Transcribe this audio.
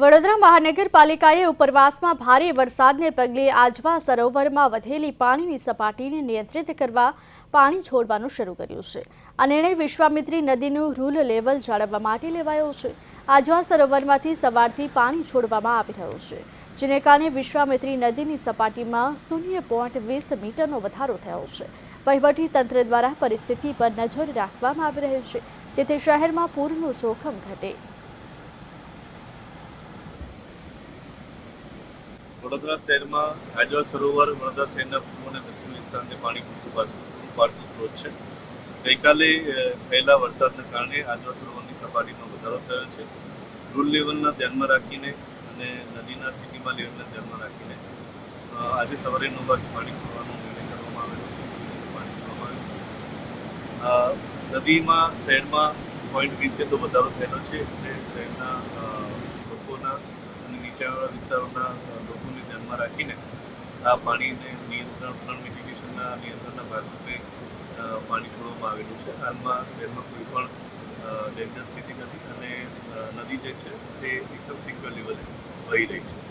વડોદરા મહાનગરપાલિકાએ ઉપરવાસમાં ભારે વરસાદને પગલે આજવા સરોવરમાં વધેલી પાણીની સપાટીને નિયંત્રિત કરવા પાણી છોડવાનું શરૂ કર્યું છે. આ નિર્ણય વિશ્વામિત્રી નદીનું રૂલ લેવલ જાળવવા માટે લેવાયો છે. આજવા સરોવરમાંથી સવારથી પાણી છોડવામાં આવી રહ્યું છે, જેને કારણે વિશ્વામિત્રી નદીની સપાટીમાં શૂન્ય પોઈન્ટ વીસ મીટરનો વધારો થયો છે. વહીવટી તંત્ર દ્વારા પરિસ્થિતિ પર નજર રાખવામાં આવી રહી છે, જેથી શહેરમાં પૂરનું જોખમ ઘટે. વડોદરા શહેરમાં આજવા સરોવર, વડોદરા શહેરના પૂર્વ અને દક્ષિણ વિસ્તારને પાણી પૂરતું પાડતું સ્ત્રોત છે. ગઈકાલે થયેલા વરસાદના કારણે આજવા સરોવરની સપાટીનો વધારો થયો છે. રૂલ લેવલના ધ્યાનમાં રાખીને અને નદીના સિટીમાં લેવલને ધ્યાનમાં રાખીને આજે સવારે નવ વાગે પાણી છોડવાનો નિર્ણય કરવામાં આવેલો પાણી છોડવામાં આવ્યું નદીમાં, શહેરમાં પોઈન્ટ વીસે તો વધારો થયેલો છે એટલે શહેરના લોકોના નીચાણવાળા વિસ્તારોના લોકોને ધ્યાનમાં રાખીને આ પાણીને નિયંત્રણ ફ્લડ મિટિગેશનના નિયંત્રણના ભાગરૂપે પાણી છોડવામાં આવેલું છે. હાલમાં શહેરમાં કોઈ પણ ડેન્જર સ્થિતિ નથી અને નદી જે છે તે એકદમ સિક્યોર લેવલે વહી રહી છે.